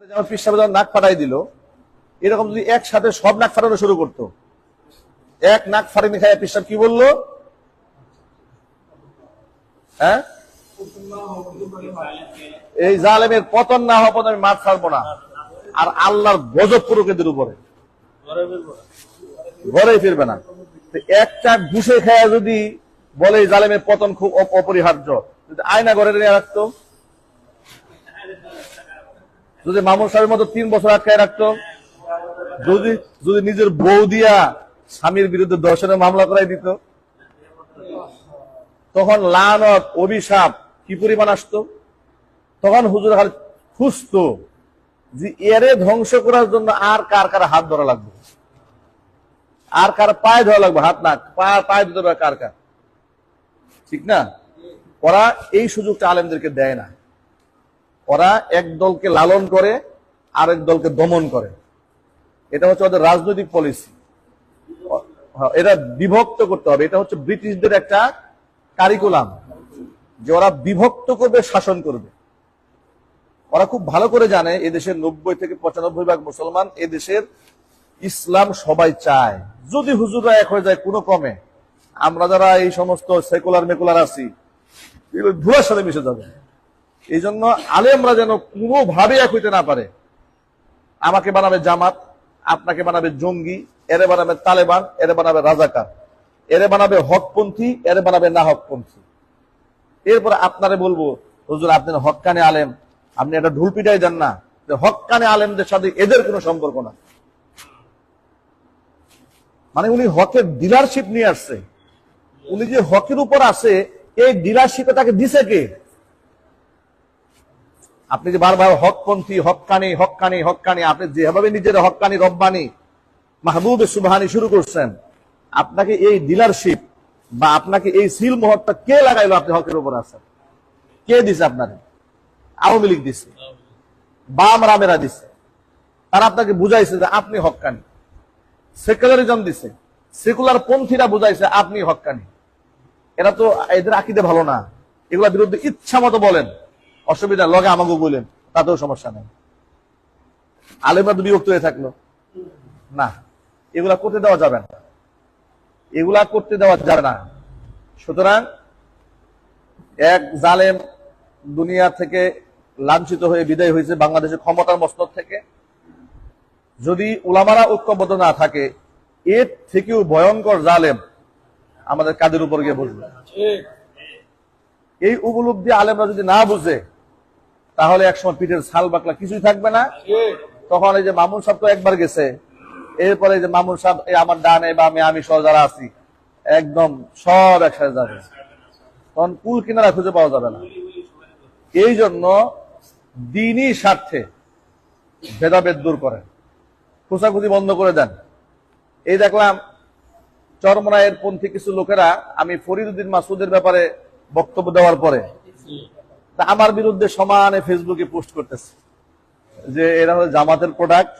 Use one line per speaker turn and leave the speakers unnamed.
যেমন নাক ফাটাই দিল, এরকম যদি একসাথে সব নাক ফাটানো শুরু করতো। এক নাক কি হ্যাঁ? এই জালেমের পতন না হওয়া আমি মাঠ ছাড়বো না। আর আল্লাহর গজব পুরুক এদের উপরে। ঘরে ফিরবে না। একটা ঘুষে খায় যদি বলে জালেমের পতন খুব অপরিহার্য যদি আয়না ঘরে নিয়ে রাখতো যদি মামুন সাহেবের মতো তিন বছর আটকায় রাখতো, যদি যদি নিজের বউ দিয়া স্বামীর বিরুদ্ধে দর্শনের মামলা করাই দিত, তখন লানত, অভিশাপ কি পরিমাণ আসতো? তখন হুজুর খালি খুঁজতো যে এরে ধ্বংস করার জন্য আর কার কার হাত ধরা লাগবে? আর কার পায়ে ধরা লাগবে? হাত না পা- পায়ে ধরে ধরা কার কার? ঠিক না? ওরা এই সুযোগটা আলেমদেরকে দেয় না। ওরা এক দলকে লালন করে, আরেক দলকে দমন করে। এটা হচ্ছে ওদের রাজনৈতিক পলিসি এটা বিভক্ত করতে হবে। এটা হচ্ছে ব্রিটিশদের একটা কারিকুলাম যে ওরা বিভক্ত করবে, শাসন করবে। ওরা খুব ভালো করে জানে, এদেশের নব্বই থেকে পঁচানব্বই ভাগ মুসলমান এদেশের ইসলাম সবাই চায়। যদি হুজুরা এক হয়ে যায়, কোনো কমে আমরা যারা এই সমস্ত সেকুলার মেকুলার আছি, এগুলো সাথে মিশে যাবে। এই জন্য আলেমরা যেন কোনোভাবে এক হইতে না পারে। আমাকে বানাবে জামাত, আপনাকে বানাবে জঙ্গি, এরে বানাবে তালেবান, এরে বানাবে রাজাকার, এরে বানাবে হকপন্থী, এরে বানাবে না হকপন্থী এরপরে আপনারে বলব, হুজুর, আপনি হক্কানে আলেম, আপনি একটা ঢুল পিটাই দেন না। হক্কানে আলেমদের সাথে এদের কোনো সম্পর্ক না। মানে উনি হকের ডিলারশিপ নিয়ে আসছে। উনি যে হকের উপর আছে, এই ডিলারশিপে তাকে দিছে কে? আপনি যে বারবার হকপন্থী, হক্কানি হক্কানি হকানি আপনি যেভাবে নিজের হকানি রব্বানি, মাহবুব সুবহানি শুরু করছেন, আপনাকে এই ডিলারশিপ বা আপনাকে এই সিল মোহরটা কে লাগাইলো আপনি হকের উপর আছেন? কে দিছে আপনাকে? আওয়ামী লীগ দিছে। বাম রামেরা দিছে। তারা আপনাকে বুঝাইছে যে আপনি হক্কানি। সেকুলারিজম দিছে। সেকুলার পন্থীরা বুঝাইছে আপনি হক্কানি। এরা তো এদের আকিদে ভালো না। এগুলা বিরুদ্ধে ইচ্ছা মতো বলেন। অসুবিধা লগে আমাকে বলেন তাতেও সমস্যা নেই। আলেমরা তো বিভক্ত হয়ে থাকল। না এগুলা করতে দেওয়া যাবে না। এগুলা করতে দেওয়া যাবে না। সুতরাং এক জালেম দুনিয়া থেকে লাঞ্ছিত হয়ে বিদায় হয়েছে বাংলাদেশের ক্ষমতার মস্তক থেকে। যদি উলামারা ঐক্যবদ্ধ না থাকে এর থেকেও ভয়ঙ্কর জালেম আমাদের কাদের উপর গিয়ে বসবে? এই উপলব্ধি আলেমরা যদি না বুঝে তাহলে একসময় পিঠের ছাল বাকলা কিছুই থাকবে না। তখন এই যে মামুন সাহেব তো একবার গেছে। এরপরে যে মামুন সাহেব আমার ডানে বা আমি আমি সহ যারা আছি, একদম সব একসাথে যাবে। তখন কুল কিনারা খুঁজে পাওয়া যাবে না। এই জন্য দিনই স্বার্থে ভেদাভেদ দূর করেন। খোঁচাখুচি বন্ধ করে দেন। এই দেখলাম চরমনায়ের পন্থী কিছু লোকেরা, আমি ফরিদুদ্দিন মাসুদের ব্যাপারে বক্তব্য দেওয়ার পরে আমার বিরুদ্ধে সমানে ফেসবুকে পোস্ট করতেছে যে এরা হলো জামাতের প্রোডাক্ট